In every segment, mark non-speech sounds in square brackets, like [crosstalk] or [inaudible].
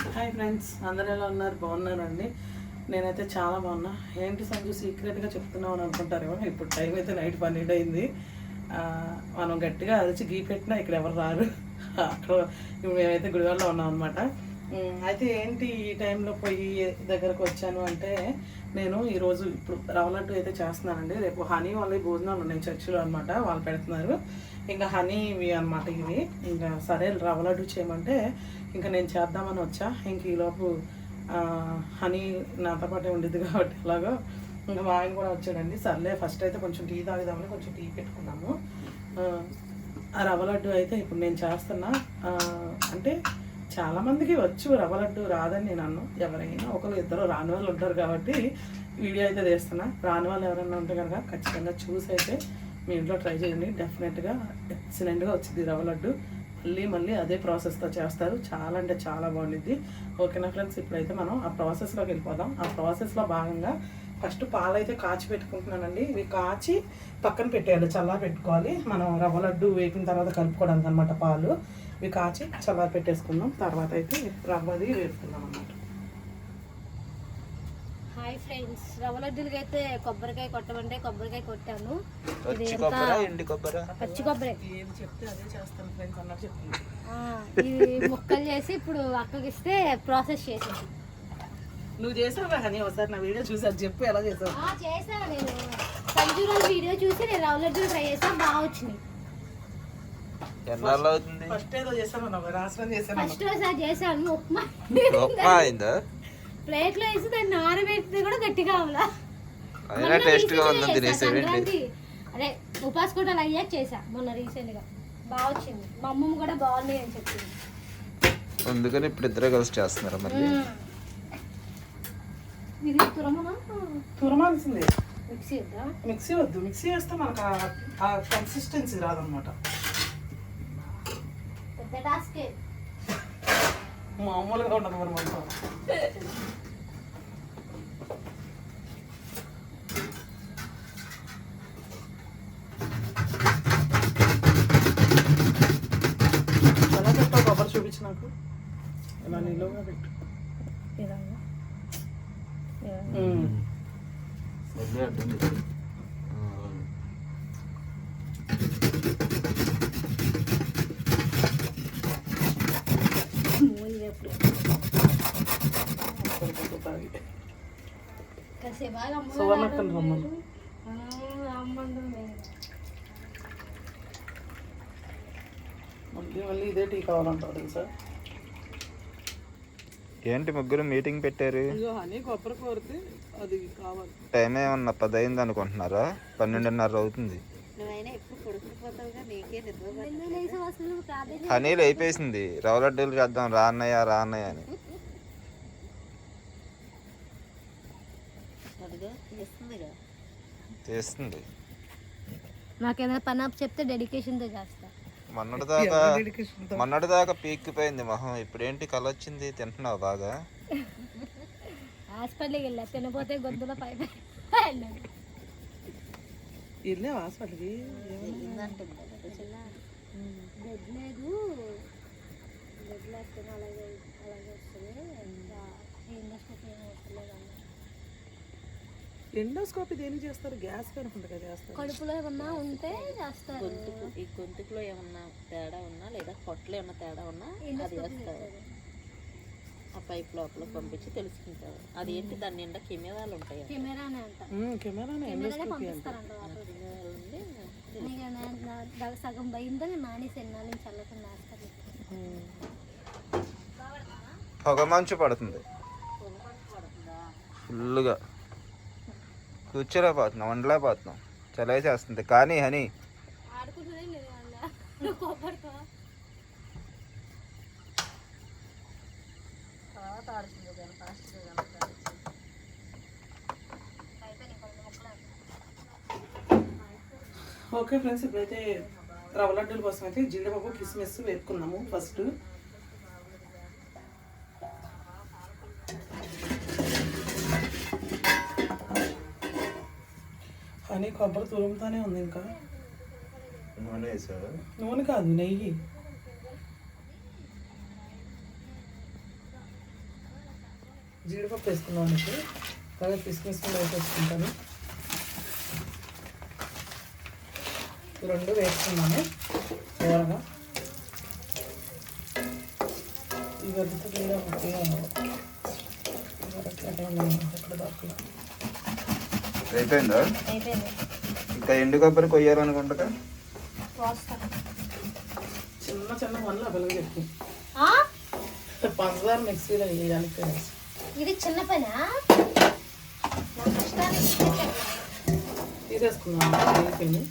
Hi friends అందరు ఎలా ఉన్నారు? బాగున్నారండి? నేనైతే చాలా బాగున్నా. ఏంటి సంజు సీక్రెట్గా చెప్తున్నావు అని అనుకుంటారేమో ఇప్పుడు టైం అయితే నైట్ పన్నెండు అయింది. మనం గట్టిగా అరిచి గీ పెట్టినా ఇక్కడ ఎవరు రారు. అక్కడ మేమైతే గుడివాడలో ఉన్నాం అనమాట అయితే ఏంటి ఈ టైంలో పోయి దగ్గరకు వచ్చాను అంటే నేను ఈరోజు ఇప్పుడు రవ్వ లడ్డు అయితే చేస్తున్నానండి. రేపు హనీ వాళ్ళ భోజనాలు ఉన్నాయి చర్చిలో అనమాట వాళ్ళు పెడుతున్నారు. ఇంకా హనీ ఇవి అనమాట ఇవి. ఇంకా సరే రవ్వ లడ్డు చేయమంటే ఇంకా నేను చేద్దామని వచ్చా. ఇంక ఈలోపు హనీ నాతో పాటే ఉండేది కాబట్టి ఎలాగో ఇంకా మా ఆయన కూడా వచ్చాడండి. సర్లే ఫస్ట్ అయితే కొంచెం టీ తాగుదామని కొంచెం టీ పెట్టుకున్నాము. ఆ, రవ్వ లడ్డు అయితే ఇప్పుడు నేను చేస్తున్నా. అంటే చాలా మందికి వచ్చు రవ్వ లడ్డు రాదని నేను అన్ను ఎవరైనా ఒకరు ఇద్దరు రాని వాళ్ళు ఉంటారు కాబట్టి వీడియో అయితే తీస్తున్నా. రాని వాళ్ళు ఎవరైనా ఉంటే కనుక ఖచ్చితంగా చూసి అయితే మీ ఇంట్లో ట్రై చేయండి. డెఫినెట్గా ఎక్సలెంట్గా వచ్చింది రవ్వ లడ్డు మళ్ళీ మళ్ళీ అదే ప్రాసెస్తో చేస్తారు. చాలా అంటే చాలా బాగుండిద్ది. ఓకేనా ఫ్రెండ్స్ ఇప్పుడైతే మనం ఆ ప్రాసెస్లోకి వెళ్ళిపోదాం. ఆ ప్రాసెస్లో భాగంగా ఫస్ట్ పాలు అయితే కాచి పెట్టుకుంటున్నానండి. ఇవి కాచి పక్కన పెట్టేయాలి చల్లా పెట్టుకోవాలి. మనం రవ్వ లడ్డు వేపిన తర్వాత కలుపుకోవడానికి అనమాట పాలు. ఇవి కాచి చల్లార పెట్టేసుకుందాం. తర్వాత అయితే రవ్వది వేసుకుందాం అన్నమాట. హాయ్ ఫ్రెండ్స్ రవ్వ లడ్డూలకి అయితే కొబ్బరికాయ కొట్టమంటే కొబ్బరికాయ కొట్టాను. ఇది పచ్చి ఎంత కొబ్బరా ఎండి కొబ్బరా? పచ్చి కొబ్బరి. ఏది చెప్తే అదే చేస్తాను ఫ్రెండ్స్ అన్నట్టు చెప్తుంది ఆ, ఇది ముక్కలు చేసి ఇప్పుడు అక్కకి ఇస్తే ప్రాసెస్ చేసేది నువ్వు చేసావు హనీ? ఒకసారి నా వీడియో చూసి అది చెప్పు ఎలా చేసావు? చేసాను నేను. సంజు రోజు వీడియో చూసి నేను రవ్వ లడ్డూలు ట్రై చేసాను బాగా వచ్చినాయి. ఎన్నాళ్ళు అవుతుంది? ఫస్ట్ ఏదో చేశాను చేశాను ఫస్ట్ చేశాను ఉప్మా. ఉప్మా [laughs] అయిందా? ప్లేట్లో వేసి దాన్ని కూడా గట్టిగా అవలా అయినా టేస్ట్గా ఉందని చేసా, తినేసేయండి సంక్రాంతి. అదే ఉపాస్ కూడా అయ్యాక చేసా మొన్న రీసెంట్గా. బాగా వచ్చింది. మా అమ్మమ్మ కూడా బాగున్నాయి అని చెప్పింది. అందుకని ఇప్పుడు ఇద్దరే కలిసి చేస్తున్నారు మళ్ళీ ఇది తురమన? తురమాల్సిందే. మిక్సీ ఇద్దా మిక్సీ వద్దు. మిక్సీ వేస్తే మనకు ఆ- కన్సిస్టెన్సీ రాదనమాట. మామూలుగా ఉండదు మరి మొత్తం ఎలా చెప్తావు కొబ్బరి చూపించి నాకు ఇలా నిలువుగా పెట్టు ఉమ్. కొబ్బరి కొబ్బరి తాగి. కాసేపు బాగా అమ్మ సువర్ణక్కని రమ్మను మళ్ళీ మళ్ళీ ఇదే టీ కావాలంటారు తెలుసా? ఏంటి ముగ్గురు మీటింగ్ పెట్టారు? టైం ఏమన్నా పది అయింది అనుకుంటున్నారా? పన్నెండున్నర అవుతుంది. హనీలు అయిపోయింది రవ్వ లడ్డూలు చేద్దాం. రా అన్నయ్య రా అన్నయ్య అని. చేస్తుంది నాకేదైనా పని అప్ చెప్తే డెడికేషన్తో చేస్తా. మొన్నటి దాకా. మొన్నటి దాకా పీక్కిపోయింది మొహం. ఇప్పుడేంటి కళ వచ్చింది? తింటున్నావు బాగా? హాస్పిటల్కి వెళ్ళా. తినపోతే గొంతులో పై పై అన్నాడు. వెళ్ళే హాస్పిటల్కి బెడ్ లేదు. బెడ్ లేకపోతే అలాగే అలాగే వస్తుంది. ఇంకా ఏం ఎండోస్కోపీ దేనికి చేస్తారు? గ్యాస్ కనుకుంటా కదా చేస్తారు. కడుపులో ఏమన్నా ఉంటే చేస్తారు. ఈ గొంతుకులో ఏమన్నా తేడా ఉన్నా లేదా పొట్టలో ఏమన్నా తేడా ఉన్నా అది వేస్తారు. ఆ పైప్ లోపల పంపించి తెలుసుకుంటారు. అది ఏంటి? దాని నిండా కెమెరాలు ఉంటాయి కెమెరానే అంట. కెమెరానే ఎండోస్కోపీ అంటే. పంపిస్తారంట లోపలికి. కెమెరాలు ఉండి నీకు నా- నా- నా- సగం భయంతో నేను మానేసి ఎన్నాళ్ళ నుంచి చల్లకుండా. పొగ మంచు పడుతుంది. ఫుల్గా కూర్చోలేకపోతున్నాం వండలేకపోతున్నాం. చలే చేస్తుంది. కానీ హనీ ఓకే ఫ్రెండ్స్ ఇప్పుడైతే రవ్వ లడ్డూల కోసం అయితే జీడిపప్పు కిస్మిస్ వేపుకున్నాము ఫస్ట్. కొబ్బరి తురుముతానే ఉంది ఇంకా నూనె వేసావా నూనె కాదు నెయ్యి జీడిపప్పు వేసుకున్నాం ఇప్పుడు అలాగే కిస్మిస్ కూడా వేసేసుకుంటాను రెండు వేసుకున్నాను దూరగా వద్ద కూడా గట్టిగా ఎక్కడ దొరకలేదు అయిపోయిందా? అయిపోయింది. ఇంకా ఎండు కొబ్బరి కొయ్యాలనుకుంటా పోస్తా. చిన్న చిన్న పనులు ఆ? పంచదార మిక్సీలో వేయాలి ఇది చిన్న పనా. తీసేసుకున్నాను అయిపోయింది.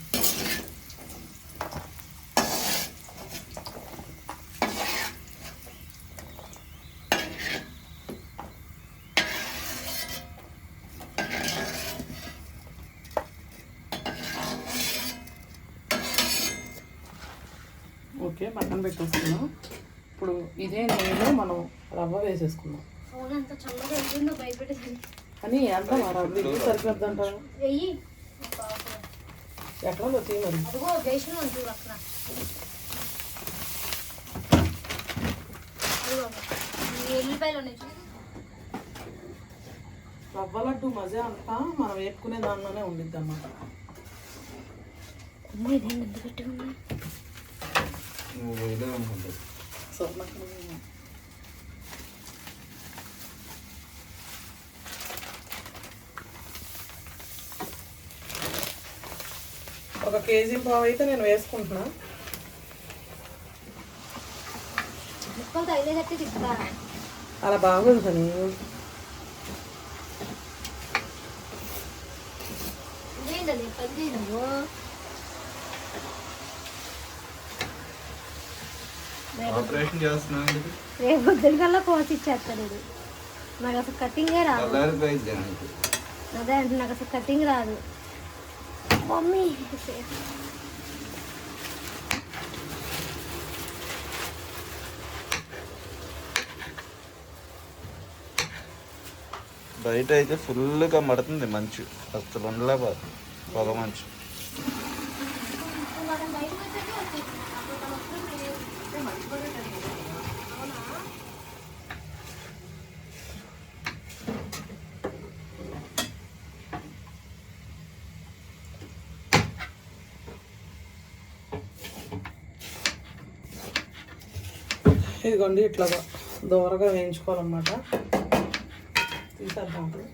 ఓకే పక్కన పెట్టేసుకున్నాం ఇప్పుడు ఇదే నెయ్యిలో మనం రవ్వ భయపెట్టేది. అని ఎంత రవ్వ సరిపోద్ది అంటారు ఎక్కడ వచ్చి మరి. రవ్వ లడ్డు మజా అంతా మనం వేపుకునే దానిలోనే ఉండిద్ది అన్నమాట అమ్మ ఇదేంటి ఎంత గట్టిగా ఉంది నువ్వు వేయలేవు అనుకుంటా సో ఒక కేజీ పావు అయితే నేను వేసుకుంటున్నా. అలా బాగుంది పని పని చేయి నువ్వు ఆపరేషన్ చేస్తున్నావు ఎందుకు? రేపు పొద్దున కల్లా కోసి ఇచ్చేస్తాడు ఇది. నాకు అసలు కటింగే రాదు. అదే అంటే నాకు అసలు కటింగ్ రాదు. మమ్మీ. బయట అయితే ఫుల్గా మడుతుంది మంచు. అసలు ఉండలేకపోతుంది. పొగ మంచు. ఇదిగోండి ఇట్లా దూరగా వేయించుకోవాలన్నమాట. తీసేద్దాం ఇప్పుడు.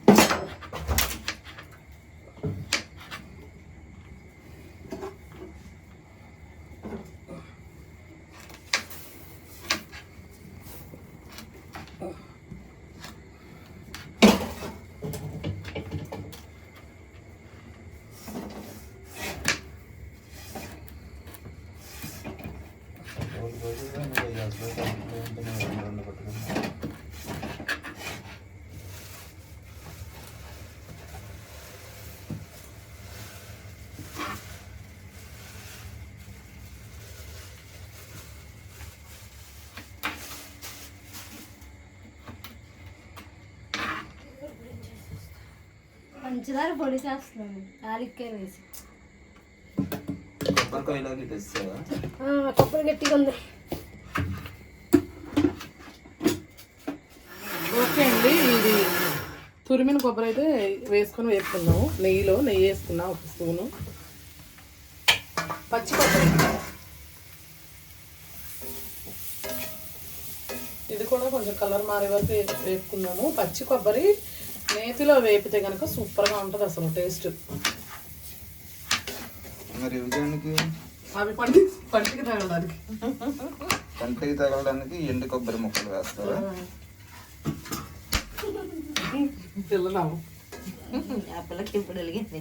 పంచదార పొడి చేస్తున్నాను యాలక్కాయ వేసి కొబ్బరికాయలోకి తెస్తావా ఆ, కొబ్బరి గట్టిగా ఉంది ఓకే అండి ఇది తురిమిన కొబ్బరి అయితే వేసుకొని వేసుకున్నాము నెయ్యిలో నెయ్యి వేసుకున్నాం ఒక స్పూను. పచ్చి కొబ్బరి. ఇది కూడా కొంచెం కలర్ మారే వరకు వే- వేపుకున్నాము పచ్చి కొబ్బరి నేతిలో వేపితే కనుక సూపర్గా ఉంటుంది అసలు టేస్ట్. మరి అవి పండి పంటికి తగలడానికి. కంటికి తగలడానికి ఎండు కొబ్బరి ముక్కలు వేస్తావా? పిల్లనాము ఆ పిల్లకి ఇప్పుడు వెలిగింది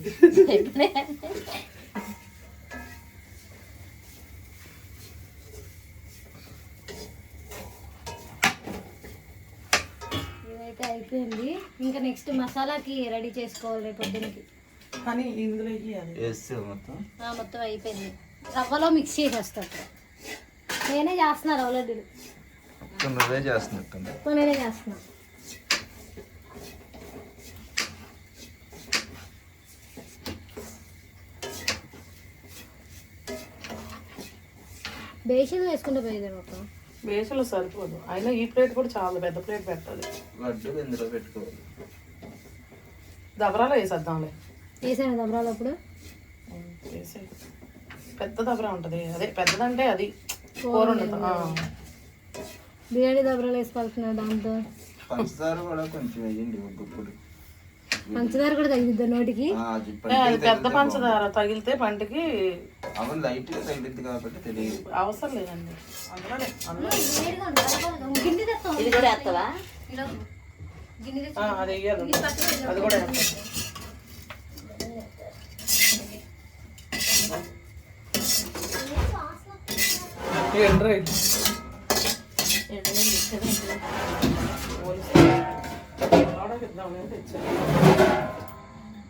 ఇదైతే అయిపోయింది ఇంకా నెక్స్ట్ మసాలాకి రెడీ చేసుకోవాలి రేపు పొద్దునకి కానీ ఇందులో వేస్తే మొత్తం. ఆ, మొత్తం అయిపోయింది. రవ్వలో మిక్స్ చేసేస్తాను నేనే చేస్తున్నా రవ్వ లడ్డూలు మొత్తం నువ్వే చేస్తున్నట్టుంది మొత్తం నేనే చేస్తున్నా. బేషన్ వేసుకుంటే పోయేది మొత్తం బేసన్లో సరిపోదు. అయినా ఈ ప్లేట్ కూడా చాలా పెద్ద ప్లేట్ పెట్టాలి. లడ్డు ఇందులో పెట్టుకోవాలి. దబరాలో వేసేద్దాంలే. వేసాను దబరాలు అప్పుడు? వేసే. పెద్ద దబరా ఉంటుంది. అదే పెద్దదంటే అది కూర. బిర్యానీ దబరాలు వేసి కలుపుతున్నాడు దాంతో. పంచదార కూడా కొంచెం వేయండి ఒక గుప్పుడు పంచదార కూడా తగ్గిద్దా నోటికి? పెద్ద పంచదార తగిలితే పంటకి. అవును లైట్గా తగిలిద్ది కాబట్టి తెలియదు. అవసరం లేదండి. ఇది కూడా వేస్తావా? అది వేయాలి. అది కూడా. ఏంట్రా ఇది? పోలీసు. ఆడకి ఇద్దామని తెచ్చాను.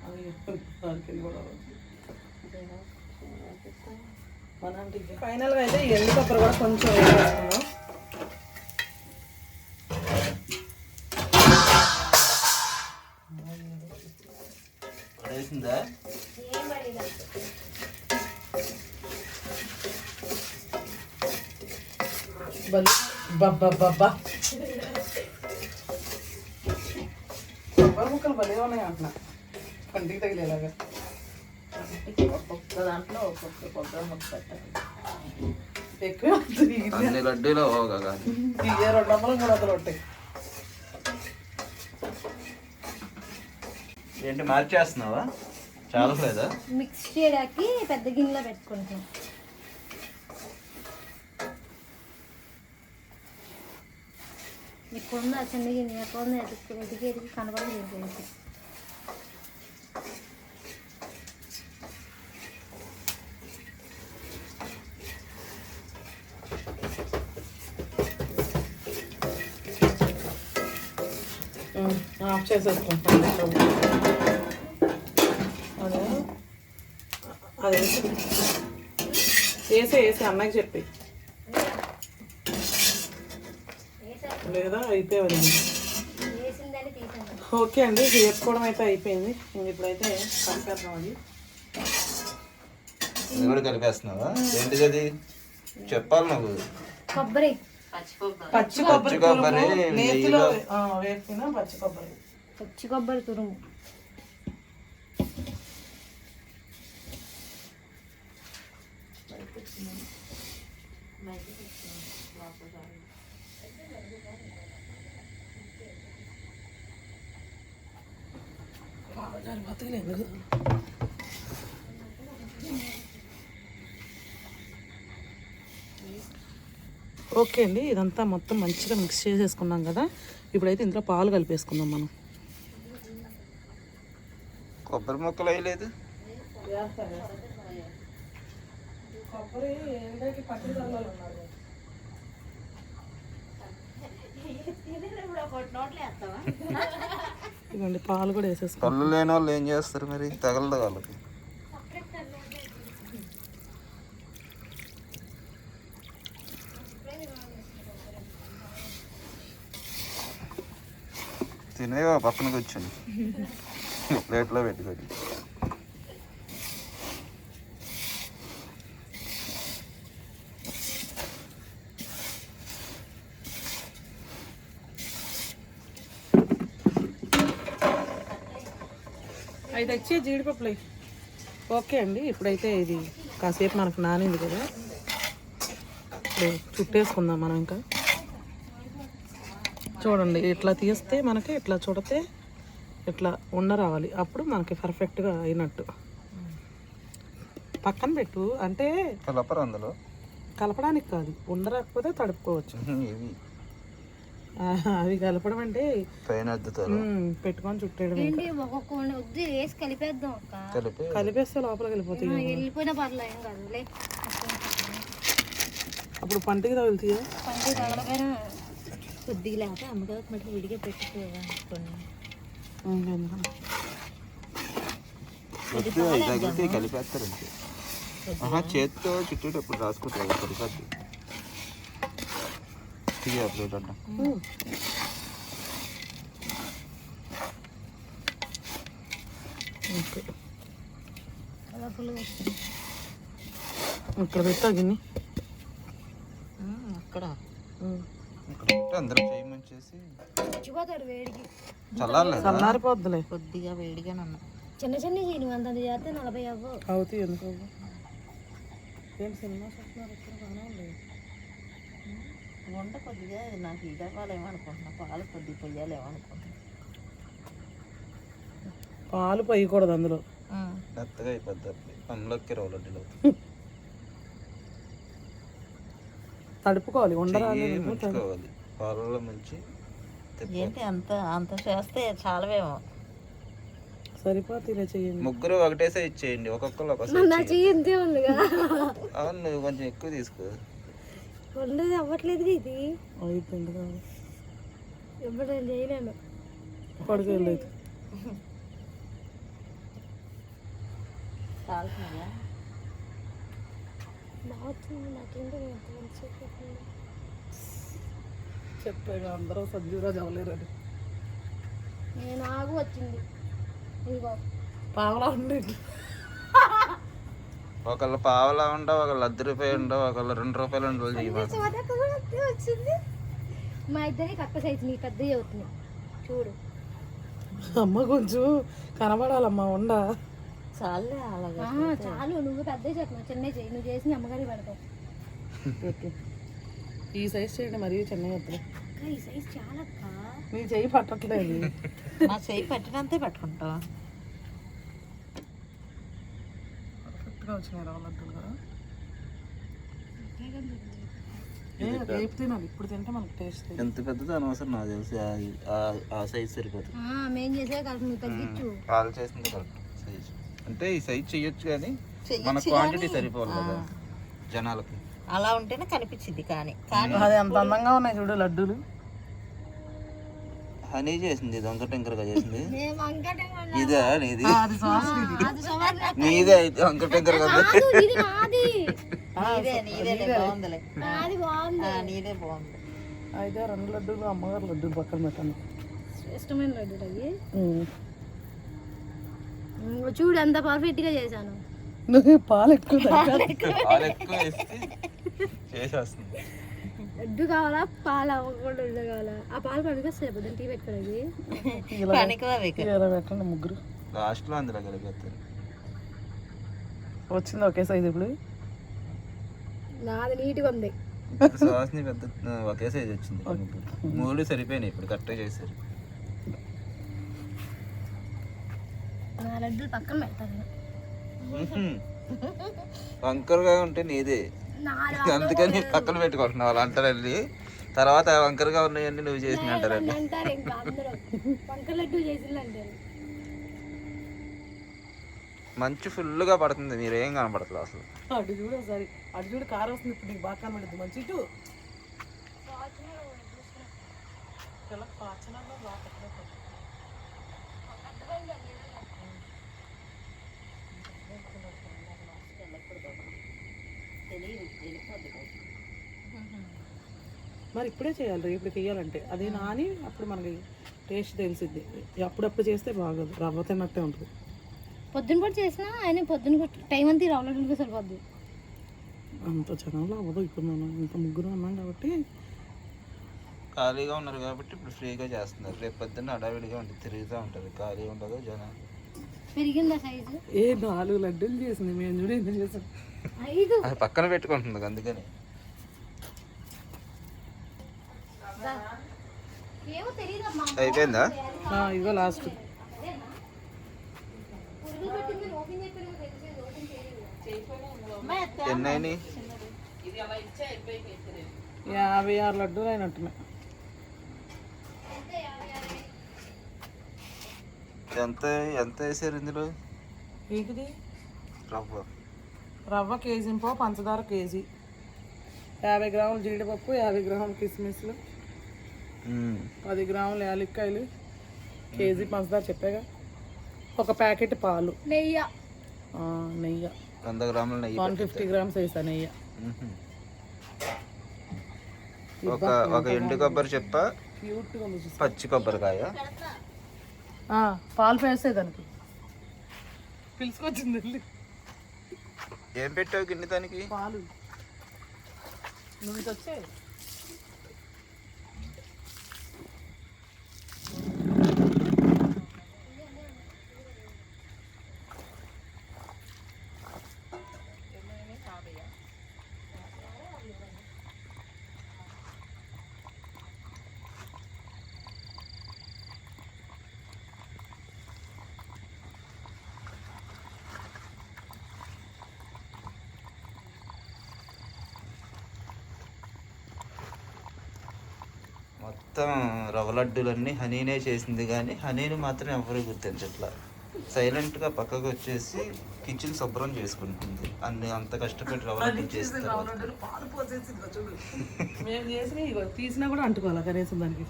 అది దానికి ఇది కూడా మనంటే ఫైనల్గా అయితే ఈ ఎండు కొబ్బరి కూడా కొంచెం వేసేసుకున్నాం పడేసిందా బలి బబ్బబ్బబ్బా కొబ్బరి ముక్కలు భలే ఉన్నాయి అంటున్నా. కంటికి తగిలేలాగా ఒక్కొక్క దాంట్లో ఒక్కొక్క కొబ్బరి ముక్క పెట్టాలి. ఎక్కువ వద్దు. అన్ని లడ్డూలో ఓగా కాదు. ఇయ్య రెండు వందలు మూడు వందలు ఉంటాయి. ఏంటి మార్చేస్తున్నావా? చాలా లేదా మిక్స్ చేయడానికి పెద్ద గిన్నెలో పెట్టుకుంటాం. ఇప్పుడున్న చిన్న గిన్నె ఎక్కడ ఎదుగు ఎదిగి ఎదిగి కనబడదు ఆఫ్ చేసేసుకుంటాం అదే అదే వేసే వేసి అన్నకి చెప్పి లేదా అయిపోయేది ఓకే అండి వేసుకోవడం అయితే అయిపోయింది ఇంక ఇప్పుడైతే కలిపేద్దాం అది ఇది కూడా కలిపేస్తున్నావా ఏంటిది అది చెప్పాలి నువ్వు కొబ్బరి పచ్చి కొబ్బరి పచ్చి కొబ్బరి తురుము, నేతిలో పచ్చి కొబ్బరి పచ్చి కొబ్బరి తురుము. ఓకే అండి ఇదంతా మొత్తం మంచిగా మిక్స్ చేసేసుకున్నాం కదా. ఇప్పుడైతే ఇందులో పాలు కలిపేసుకుందాం మనం. కొబ్బరి ముక్కలు వేయలేదు. పాలు కూడా వేసేసుకుందాం కళ్ళు లేని వాళ్ళు ఏం చేస్తారు మరి? తగలదు వాళ్ళకి. తినేవా? పక్కన కూర్చొని. ప్లేట్లో పెట్టుకొని అయితే వచ్చి జీడిపప్పులు ఓకే అండి ఇప్పుడైతే ఇది కాసేపు మనకు నానింది కదా. ఇప్పుడు చుట్టేసుకుందాం మనం ఇంకా. చూడండి ఇట్లా తీస్తే మనకి ఇట్లా చూడితే ఇట్లా ఉండ రావాలి. అప్పుడు మనకి పర్ఫెక్ట్గా అయినట్టు. పక్కన పెట్టు. అంటే కలపరు అందులో? కలపడానికి కాదు. ఉండరాకపోతే తడుపుకోవచ్చు. అవి కలపడం అంటే పెట్టుకొని చుట్టేయడం కలిపేస్తే లోపలికి వెళ్ళిపోతాయి అప్పుడు పంటికి తగులుతాయా? తగలపోయినా కొద్దిగా లేకపోతే అమ్మగారు మళ్ళీ విడిగా పెట్టుకోవా కొన్ని ఇంకెందుకు? వద్దు అవి తగిలితే కలిపేస్తారు అంతే. ఆహా చేత్తో చుట్టేటప్పుడు రాసుకుంటారు సరిపోద్ది. తీయ ప్లేట్ కలర్ఫుల్గా ఇక్కడ పెట్టా గిన్నె. అక్కడ. ఇక్కడ పెట్టి అందరూ చేయమని చేసి చచ్చిపోతాడు వేడికి. చల్లారలేదు? చల్లారిపోద్దులే. కొద్దిగా చిన్న చిన్న చేస్తే నలభై అవ్వు. అవుతాయి ఎందుకు? ఏంటి సినిమా చూస్తున్నారు? ఇక్కడ బాగానే ఉంది. వంట కొద్దిగా నాకు ఇది అవ్వాలేమో అనుకుంటున్నా పాలు కొద్దిగా పాలు పోయకూడదు అందులో. మెత్తగా అయిపోద్ది పనులకి రవ్వలడ్డీలు [laughs] తడుపుకోవాలి చెయ్యి ముంచుకోవాలి పాలలో ముంచి. ఏంటి అంత అంత చేస్తే చాలవేమో. సరిపోతే ఇలా చేయండి ముగ్గురు ఒకటేసే ఇచ్చేయండి ఒక్కొక్కరు ఒక నా చెయ్యి. ఉందిగా. అవును నువ్వు కొంచెం ఎక్కువ తీసుకో. ఉండదు అవ్వట్లేదు ఇది. అయిపోయింది కాదు. ఎప్పుడు నేను చేయలేను. పడుకోలేదు. చాలుతుందా బాగుంది నాకేంటో. చెప్పాగా అందరూ సంజీవరాజు అవ్వలేరని. నేను ఆగు వచ్చింది. ఇదిగో. పావలా ఉండి ఒకళ్ళు పావలా ఉండవు ఒకళ్ళు అర్ధ రూపాయి ఉండవు ఒకళ్ళు రెండు రూపాయలు ఉండవు వచ్చింది. మా ఇద్దరికి అక్క సైజు నీ పెద్ద అవుతుంది చూడు. అమ్మ కొంచెం కనబడాలమ్మా ఉండ. చాలే అలాగే చాలు నువ్వు పెద్ద చెప్పినావు చిన్న చెయ్యి నువ్వు చేసి అమ్మగారికి పెడతావు. ఓకే. ఈ సైజ్ చేయండి మరీ చిన్నగా వద్దులే. అక్క ఈ సైజ్ చాలా అక్క నీ చెయ్యి పట్టట్లేదు. మా చెయ్యి పట్టినంతే పట్టుకుంటాం పర్ఫెక్ట్గా వచ్చినాయి కదా. రేపు తినాలి. ఇప్పుడు తింటే మనకు టేస్ట్ ఎంత పెద్దది అనవసరం నాకు తెలిసి. ఆ- సైజ్ సరిపోతుంది ఆ, మేం చేసే కలిసి నువ్వు తగ్గించు. వాళ్ళు చేసింది కరెక్ట్ సైజ్ అంటే ఈ సైజ్ చెయ్యొచ్చు కానీ మన క్వాంటిటీ సరిపోవాలి కదా జనాలకి. అలా ఉంటేనే కనిపించింది కానీ. కానీ అది ఎంత అందంగా ఉన్నాయి చూడు లడ్డూలు. హనీ చేసింది దొంగ టెంకర్గా చేసింది. [laughs] ఇదే నీది? ఇది నీదే. అయితే వంక టెంకర్ కదా ఇది అయితే రెండు లడ్డూలు అమ్మగారు లడ్డూలు పక్కన పెట్టండి. ఇష్టమైన లడ్డు అవి. చూడు ఎంత పర్ఫెక్ట్గా చేశాను. నువ్వు పాలు ఎక్కువ. పాలు ఎక్కువ వేస్తే చేసేస్తుంది. లడ్డు కావాలా పాలు అవ్వకుండా లడ్డు కావాలా? ఆ పాలు పడుకొస్తాయి పొద్దున్న టీ పెట్టుకోలేదు ఇలా పెట్టండి ముగ్గురు. లాస్ట్లో అందులో కలిపేస్తారు. వచ్చింది ఒకే సైజ్ ఇప్పుడు? నాది నీట్గా ఉంది. సుహాస్ని పెద్ద ఒకే సైజ్ వచ్చింది. మూడు సరిపోయినాయి ఇప్పుడు కరెక్ట్గా చేశారు. లడ్డూలు పక్కన పెడతాను వంకరగా ఉంటే నీదే. అందుకని పక్కన పెట్టుకుంటున్నావు వాళ్ళు అంటారు వెళ్ళి తర్వాత వంకరగా ఉన్నాయన్నీ నువ్వు చేసిన అంటారండి మంచి ఫుల్గా పడుతుంది మీరేం కనపడట్లేదు అసలు. అటు చూడు ఒకసారి అటు చూడు కారం వస్తుంది ఇప్పుడు నీకు బాగా కనబడుతుంది. మంచి ఇటు ఇలా పాచనాల్లో బాగా కనబడుతుంది. మరి ఇప్పుడే చేయాలి రేపు వేయాలంటే అది నాని అప్పుడు మనకి టేస్ట్ తెలిసిద్ది. అప్పుడప్పుడు చేస్తే బాగోదు రవ్వ తిన్నట్టే ఉంటుంది. పొద్దున పూట చేసినా ఆయన పొద్దున టైం అంతా రవ్వ లడ్డులకి సరిపోద్ది. అంత జనంలో అవ్వదు ఇప్పుడు మనం ఇంత ముగ్గురు ఉన్నాం కాబట్టి. ఖాళీగా ఉన్నారు కాబట్టి ఇప్పుడు ఫ్రీగా చేస్తున్నారు. రేపు పొద్దున్న హడావిడిగా ఉంటుంది తిరుగుతూ ఉంటుంది. ఖాళీ ఉండదు జనం. పెరిగిందా సైజు ఏ నాలుగు లడ్డూలు చేసింది మేము చూడ ఎందుకు చేసాం. అది పక్కన పెట్టుకుంటుంది అందుకని. అయిపోయిందా? ఇదిగో లాస్ట్ ఎన్ని అయినాయి? యాభై ఆరు లడ్డూలు అయినట్టున్నాయి. ఎంత ఎంత వేసారు ఇందులో? రవ్వ. రవ్వ కేజీ పో పంచదార కేజీ. యాభై గ్రాములు జీడిపప్పు యాభై గ్రాములు కిస్మిస్లు. పది గ్రాములు యాలక్కాయలు కేజీ పంచదార చెప్పాగా. ఒక ప్యాకెట్ పాలు. నెయ్యి. ఆ, నెయ్యి. వంద గ్రాముల నెయ్యి వన్ ఫిఫ్టీ గ్రామ్స్ వేసా నెయ్యి. ఒక ఒక ఎండు కొబ్బరి చెప్ప. పచ్చి కొబ్బరికాయ. ఆ, పాలు వేసే దానికి. పిలుచుకొచ్చింది వెళ్ళి. ఏం పెట్టావు గిన్నె దానికి? పాలు. నువ్వు వచ్చే మొత్తం రవ్వ లడ్డూలన్నీ హనీనే చేసింది కానీ హనీని మాత్రం ఎవరు గుర్తించట్లా. సైలెంట్గా పక్కకు వచ్చేసి కిచెన్ శుభ్రం చేసుకుంటుంది. అన్ని అంత కష్టపడి రవ్వ చేసిన తర్వాత. ఇగో తీసినా కూడా అంటుకోవాలి కనీసం దానికి?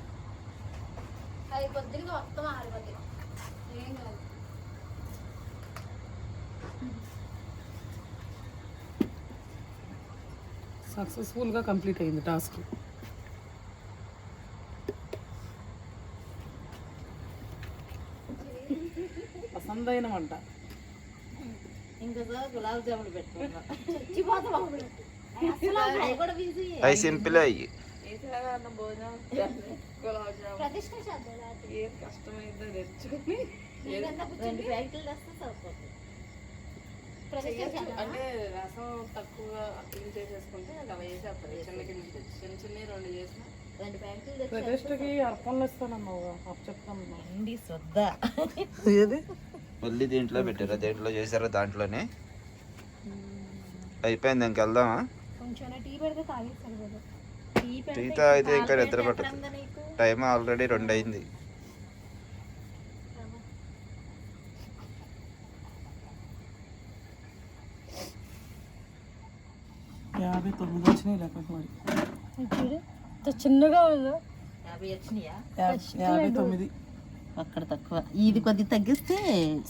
సక్సెస్ఫుల్గా కంప్లీట్ అయింది టాస్క్ పసందైన వంట ఇంకోసారి గులాబ్ జాములు పెట్టుకున్నా చచ్చిపోతాం అప్పుడు అసలు అవి కూడా బిజీ అవి సింపుల్ అయ్యి ప్రతిష్ట చేద్దాం లేకపోతే. ఏం కష్టమైందో తెచ్చుకొని నీకెంత రెండు కూర్చుంది? ప్యాకెట్లు తెస్తే సరిపోతుంది. ప్రతిష్ట చేద్దామా? అంటే రసం తక్కువగా క్లీన్ చేసేసుకుంటే అలా వేసేస్తారు చిన్న కింద చిన్న చిన్న రెండు చేసిన. ప్రతిష్టకి అర్పణలు ఇస్తానన్నావు అప్పు చెప్తాను. అండి శ్రద్ధ. ఏది? మళ్ళీ దీంట్లో పెట్టారా దేంట్లో చేశారా దాంట్లోనే. అయిపోయింది ఇంకెళ్దామా కొంచెం టీ తాగితే ఇంకా నిద్ర పట్టదు. టైం ఆల్రెడీ రెండు అయింది యాభై తొమ్మిది వచ్చినాయి లెక్కకు మరి. చూడు ఇంత చిన్నగా ఉందో. యాభై తొమ్మిది. అక్కడ తక్కువ. ఇది కొద్దిగా తగ్గిస్తే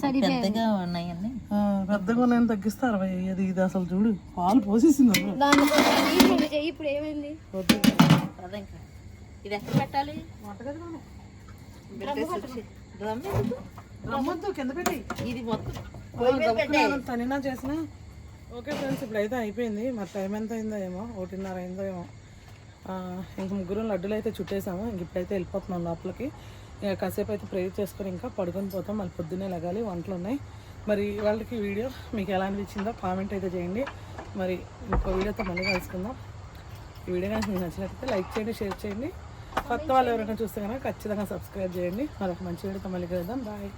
పెద్దగా ఉన్నాయన్నీ ఆ, పెద్దగా నేను తగ్గిస్తే అరవై. అయ్యేది ఇది అసలు చూడు పాలు పోసేసింది ఇప్పుడు ఏమైంది? వద్దు. అదే ఇంకా. ఇది ఎక్కడ పెట్టాలి? రమ్మద్దు కింద పెట్టి. ఇది మొత్తం తనినా చేసిన? ఓకే ఫ్రెండ్స్ ఇప్పుడు అయితే అయిపోయింది. మరి టైం ఎంత అయిందో ఏమో ఒకటిన్నర అయిందో ఏమో. ఇంక ముగ్గురు లడ్డులు అయితే చుట్టేసాము. ఇంక ఇప్పుడైతే వెళ్ళిపోతున్నాం లోపలికి. ఇక కాసేపు అయితే ప్రేర్ చేసుకొని ఇంకా పడుకొని పోతాం. మళ్ళీ పొద్దున్నే లగాలి వంటలు ఉన్నాయి. మరి వాళ్ళకి వీడియో మీకు ఎలా అనిపించిందో కామెంట్ అయితే చేయండి. మరి ఇంకో వీడియోతో మళ్ళీ కలుసుకుందాం. ఈ వీడియో కనుక మీకు నచ్చినట్లయితే లైక్ చేయండి షేర్ చేయండి. కొత్త వాళ్ళు ఎవరైనా చూస్తే కనుక ఖచ్చితంగా సబ్స్క్రైబ్ చేయండి. మరొక మంచి వీడియోతో మళ్ళీ కలుద్దాం. బాయ్.